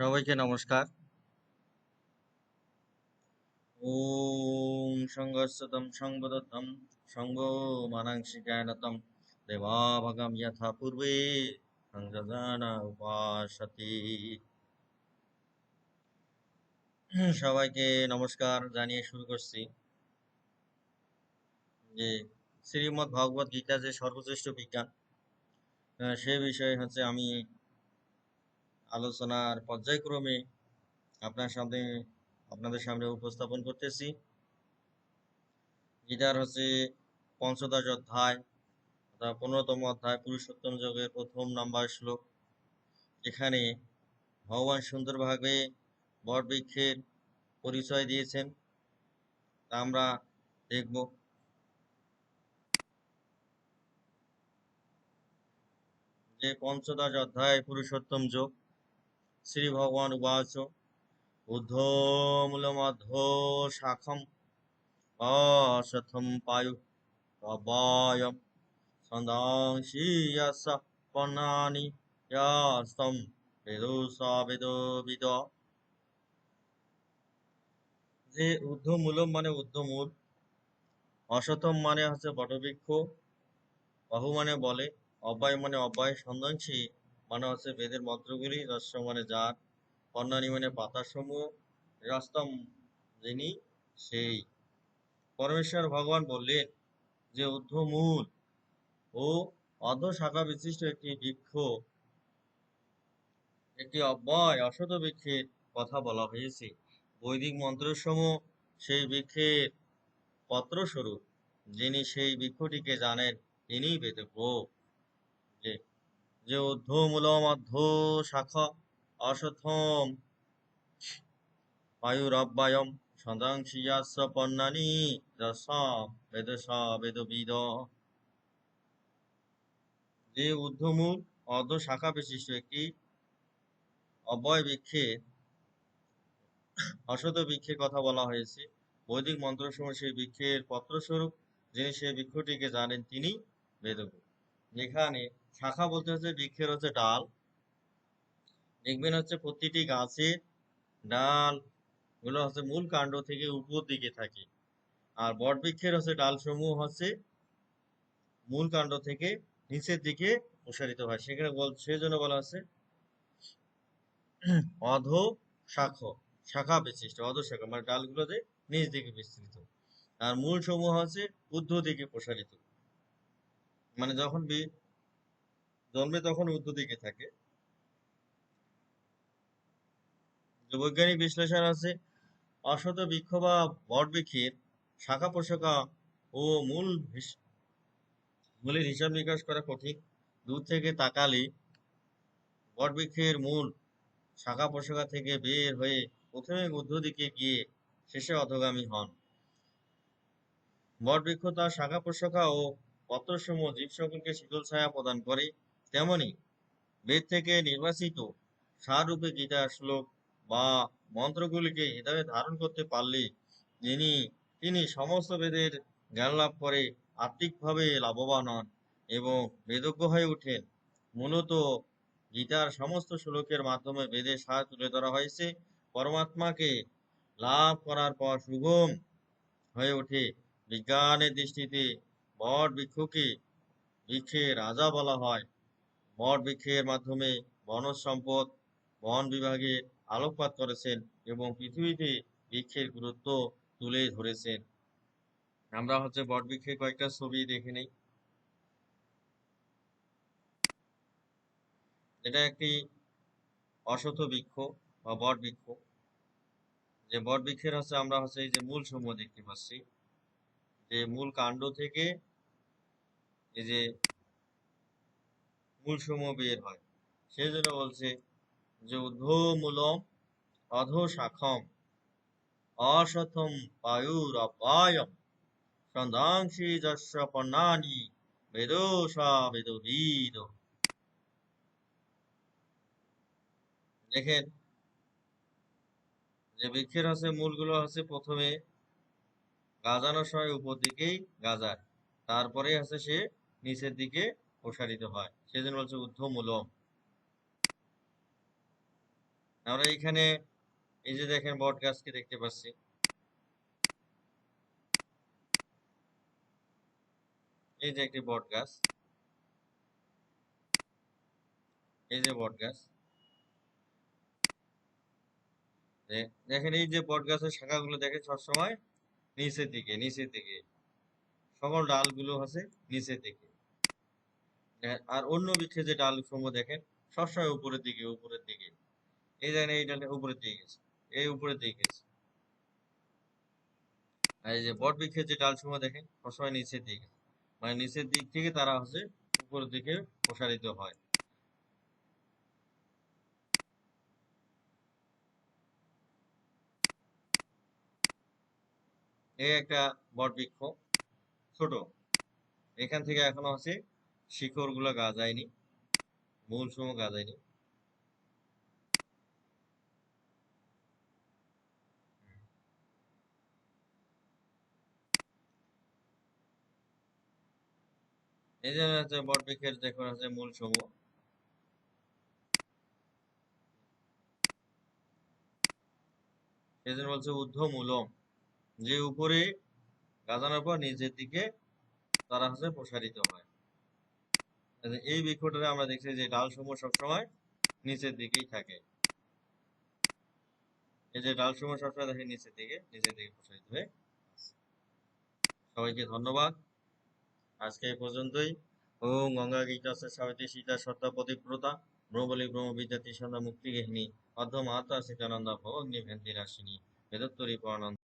সবাইকে নমস্কার। ওম সংবদতম সঙ্গ মানাংশিকায়নতম দেবাভগম যথা পূর্বে উপাসতি। সবাইকে নমস্কার জানিয়ে শুরু করছি। যে শ্রীমদ্ ভগবত গীতা যে সর্বশ্রেষ্ঠ বিজ্ঞান সে বিষয়ে হচ্ছে আমি আলোচনার পর্যায়ক্রমে আপনার সামনে, আপনাদের সামনে উপস্থাপন করতেছি। গীতার হচ্ছে পঞ্চদশ অধ্যায় অর্থাৎ পনেরোতম অধ্যায়, পুরুষোত্তম যোগের প্রথম নাম্বার শ্লোক। এখানে ভগবান সুন্দরভাবে বটবৃক্ষের পরিচয় দিয়েছেন। তা আমরা দেখব। যে পঞ্চদশ অধ্যায়, পুরুষোত্তম যোগ শ্রী ভগবান উবাচ। ঊর্ধ্বমূলমধ্য শাখম অশথম পায়ু অবায়ম। ছন্দাংশি ইয়াস পন্নানি ইয়াস্তম বেদোসা বেদবিদ যে ঊর্ধ্বমূলম মানে ঊর্ধ্বমূল অশতম মানে হচ্ছে বটবৃক্ষ বাহু মানে বলে অব্যয় মানে অব্যয় সন্ধাংশী মানে হচ্ছে বেদের মন্ত্রগুলি রস্য মানে যার পন্নানি মানে পাতার সমূহ রাস্তম যিনি সেই। পরমেশ্বর ভগবান বললেন যে, ঊর্ধ্বমূল ও অর্ধ শাখা বিশিষ্ট একটি বৃক্ষ, একটি অব্যয় অশত বৃক্ষের কথা বলা হয়েছে। বৈদিক মন্ত্রসমূহ সেই বৃক্ষের পত্রস্বরূপ, যিনি সেই বৃক্ষটিকে জানেন, তিনিই বেদজ্ঞ যে যে ঊর্ধ্বমূল মধ্য শাখা অশথম বায়ুরব্যয়ম সদাংশিয়াস্য পন্নানি রসাম বেদসা বেদবিদ। যে ঊর্ধ্বমূল অর্ধ শাখা বিশিষ্ট একটি অব্যয় বৃক্ষে অশত বৃক্ষের কথা বলা হয়েছে। বৈদিক মন্ত্রসমূহ সেই বৃক্ষের পত্রস্বরূপ যিনি সেই বৃক্ষটিকে জানেন তিনি বেদজ্ঞ যেখানে শাখা বলতে হচ্ছে বৃক্ষের হচ্ছে ডাল। দেখবেন হচ্ছে প্রতিটি গাছের ডালগুলো হচ্ছে মূল কাণ্ড থেকে উপর দিকে থাকে। আর বট বৃক্ষের হচ্ছে ডাল সমূহ হচ্ছে মূল কাণ্ড থেকে নিচের দিকে প্রসারিত হয়। সেখানে বল, সেজন্য বলা হচ্ছে অধ শাখ, শাখা বিশিষ্ট, অধ শাখা মানে ডালগুলো যে নিচ দিকে বিস্তৃত। আর মূল সমূহ হচ্ছে ঊর্ধ্ব দিকে প্রসারিত। মানে যখন জন্মে তখন ঊর্ধ্ব দিকে থাকে। বৈজ্ঞানিক বিশ্লেষণ আছে অশত বৃক্ষ বা বটবৃক্ষের শাখা প্রশাখা ও মূল মূলের হিসাব নিকাশ করা কঠিন। দূর থেকে তাকালে বটবৃক্ষের মূল শাখা প্রশাখা থেকে বের হয়ে প্রথমে ঊর্ধ্ব দিকে গিয়ে শেষে অধগামী হন। বটবৃক্ষ তার শাখা প্রশাখা ও পত্রসমূহ জীব সকলকে শীতল ছায়া প্রদান করে। তেমনি বেদ থেকে নির্বাচিত সারূপে গীতার শ্লোক বা মন্ত্রগুলিকে হৃদয়ে ধারণ করতে পারলে যিনি, তিনি সমস্ত বেদের জ্ঞান লাভ করে আত্মিকভাবে লাভবান হন এবং বেদজ্ঞ হয়ে ওঠেন। মূলত গীতার সমস্ত শ্লোকের মাধ্যমে বেদের সার তুলে ধরা হয়েছে। পরমাত্মাকে লাভ করার পর সুগম হয়ে ওঠে। বিজ্ঞানের দৃষ্টিতে বট বৃক্ষকে বৃক্ষে রাজা বলা হয়। বট বৃক্ষের মাধ্যমে বনজ সম্পদ বন বিভাগে আলোকপাত করেছেন এবং পৃথিবীতে বৃক্ষের গুরুত্ব তুলে ধরেছেন। আমরা হচ্ছে বট বৃক্ষের কয়েকটা ছবি দেখে নেই। এটা একটি অশত বৃক্ষ বা বট বৃক্ষ। যে বট বৃক্ষের হচ্ছে আমরা হচ্ছে এই যে মূল সমূহ দেখতে পাচ্ছি। যে মূল কাণ্ড থেকে এই যে মূল সমূহ বের হয়। সেই জন্য বলছে যে ঊর্ধ্বমূলম অধো শাখম অশথম পায়ুর অপায়ম সন্ধাংশি যস্য পর্ণানি বেদোষা বেদবিদ দেখেন, যে বৃক্ষের হচ্ছে মূলগুলো হচ্ছে প্রথমে গাজানোর সময় উপর দিকেই গাজায় তারপরে আছে সে নিচের দিকে প্রসারিত হয়। সেজন্য বলছে ঊর্ধ্বমূলম আমরা এখানে এই যে দেখেন বট গাছকে দেখতে পাচ্ছি। এই যে একটি বট গাছ। এই যে বট গাছ। দেখেন এই যে বট গাছের শাখাগুলো দেখেন সবসময় নিচের দিকে নিচের দিকে। সকল ডালগুলো আছে নিচের দিকে। আর অন্য বৃক্ষে যে ডাল সমূহ দেখেন, সবসময় উপরের দিকে উপরের দিকে। এই দেখেন এই ডালে উপরের দিকে গেছে, এই উপরের দিকে গেছে। এই যে বট বৃক্ষের যে ডাল সমূহ দেখেন, সবসময় নিচের দিকে। মানে নিচের দিক থেকে তারা হচ্ছে উপরের দিকে প্রসারিত হয়। এই একটা বট বৃক্ষ ছোট। এখান থেকে এখনও আছে শিকড়গুলো গাজায়নি মূল সমূহ গাজায়নি। এই যে হচ্ছে বট বৃক্ষের দেখুন আছে মূল সমূহ সেই জন্য বলছে ঊর্ধ্ব মূলম যে উপরে গাজানোর পর নিচের দিকে তারা হচ্ছে প্রসারিত হয়। এই যে বৃক্ষটাতে আমরা দেখছি যে ডাল সমূহ সবসময় নিচের দিকেই থাকে। এই যে ডাল সমূহ সবসময় দেখে নিচের দিকে নিচের দিকে প্রসারিত হয়ে সবাইকে ধন্যবাদ। আজকে এই পর্যন্তই। ওম গঙ্গা গীতা সাবিত্রী সীতা সত্তা পতিব্রতা ব্রহ্মবলি ব্রহ্ম বিদ্যাতি সন্ধ্যা মুক্তি গেহিনী অর্ধ মাতা সীতানন্দ ভগগ্নি ভেন্তি রাশিনী বেদত্তরী পরানন্দ।